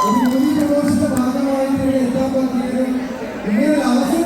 ഒരു യൂണിറ്റ് കോഴ്സിന്റെ ഭാഗമായി എത്താൻ പറ്റിയത് ഇങ്ങനെ അവസരം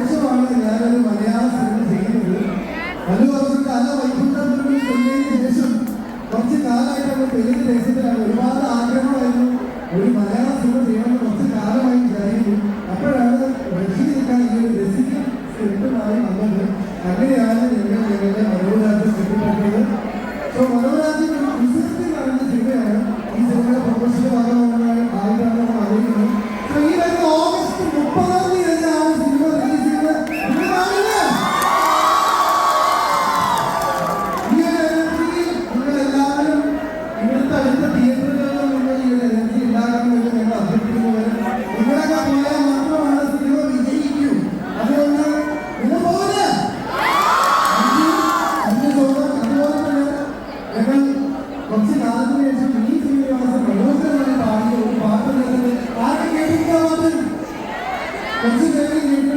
ശേഷമാണ് ഞാനൊരു മലയാള സിനിമ ചെയ്യുന്നത്. പല വർഷത്തെ അല്ല വൈകുണ്ഠത്തിന് സിനിമയ്ക്ക് ശേഷം കുറച്ച് കാലമായിട്ട് തെലുങ്ക് ദേശത്തിലാണ് ഒരുപാട് ആഗ്രഹമായിരുന്നു ഒരു മലയാള സിനിമ ചെയ്യണം 감사드립니다.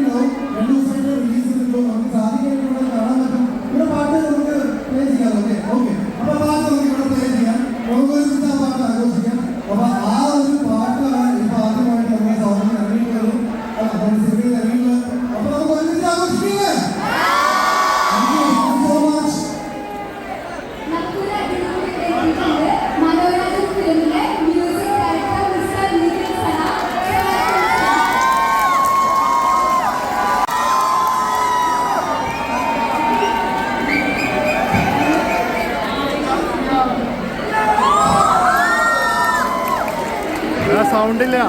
കണ്ടില്ല.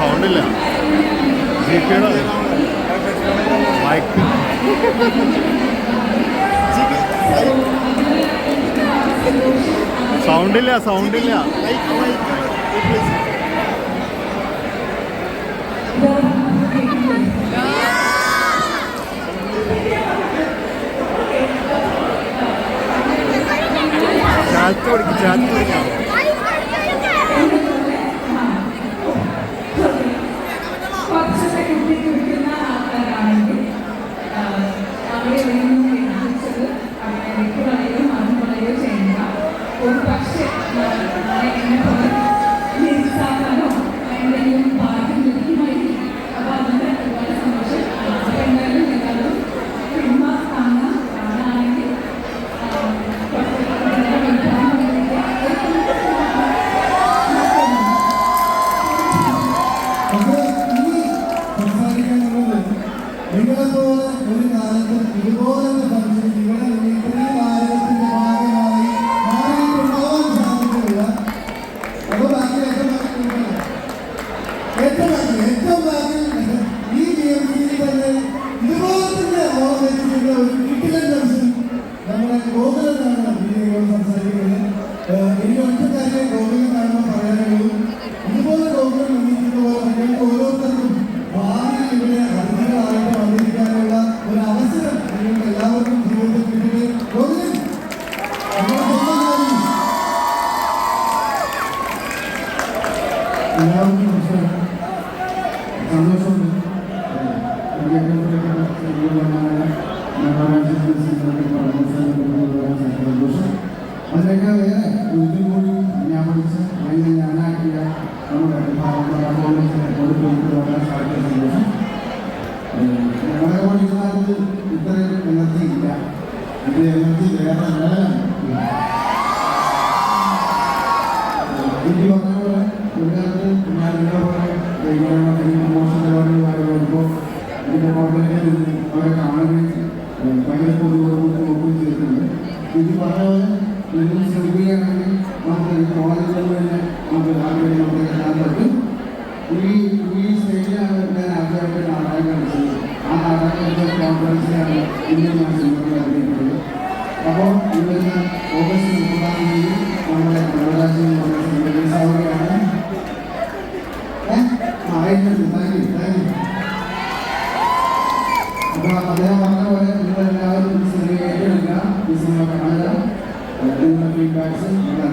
സൗണ്ടില്ല ജി പിയുടെ മൈക്ക് സൗണ്ടില്ല സൗണ്ടില്ല സന്തോഷമുണ്ട് അതിനേക്കാൾ വേറെ ഒരിക്കൽ കൂടി ഞാൻ പഠിച്ച് അല്ലെങ്കിൽ ഞാനാക്കിയ നമ്മുടെ കോൺഗ്രസിനെ കൊടുത്തു വരാൻ സാധിക്കുന്ന സന്തോഷം ഞങ്ങളെ പഠിക്കുന്നതിൽ ഇത്രയും എനർജി ഇല്ല ഇത് എനർജി വേറെ ലെവലാണ് എനിക്ക് പറഞ്ഞ പോലെ ഒരു കാലത്ത് ഞാൻ നിങ്ങളെ പോലെ നിന്ന് അവരെ കാണുകയും ഏഹ് ഭയങ്കര പൊതുവോടുകൂടി നോക്കുകയും ചെയ്തിട്ടുണ്ട് ഇത് പറഞ്ഞ പോലെ നിങ്ങൾ ശ്രമിക്കുകയാണെങ്കിൽ നമുക്ക് ഈ കോളേജുകളിൽ തന്നെ നമുക്ക് ആഗ്രഹം നമുക്ക് എത്താൻ പറ്റും ഈ ഈ സ്റ്റേജിലാണ് ഞാൻ ആദ്യമായിട്ട് നാടകം കളിച്ചത് ആ നാടകം കോൺഫറൻസിലാണ് ഇന്ന് ഞാൻ സിനിമകൾ അറിയിക്കുന്നത് അപ്പോൾ ഇവരുന്ന ഓഗസ്റ്റ് മുപ്പതാം തീയതി നമ്മുടെ യുവരാജ്യം റിലീസ് ആവുകയാണ് ആയിട്ടുണ്ട് താങ്ക് യു താങ്ക് യു അപ്പോൾ അദ്ദേഹം പറഞ്ഞ പോലെ നിങ്ങളെല്ലാവരും ഈ സിനിമ ഏറ്റെടുക്കുക ഈ സിനിമ കാണുക. ഫീഡ്ബാക്സ് നിങ്ങൾ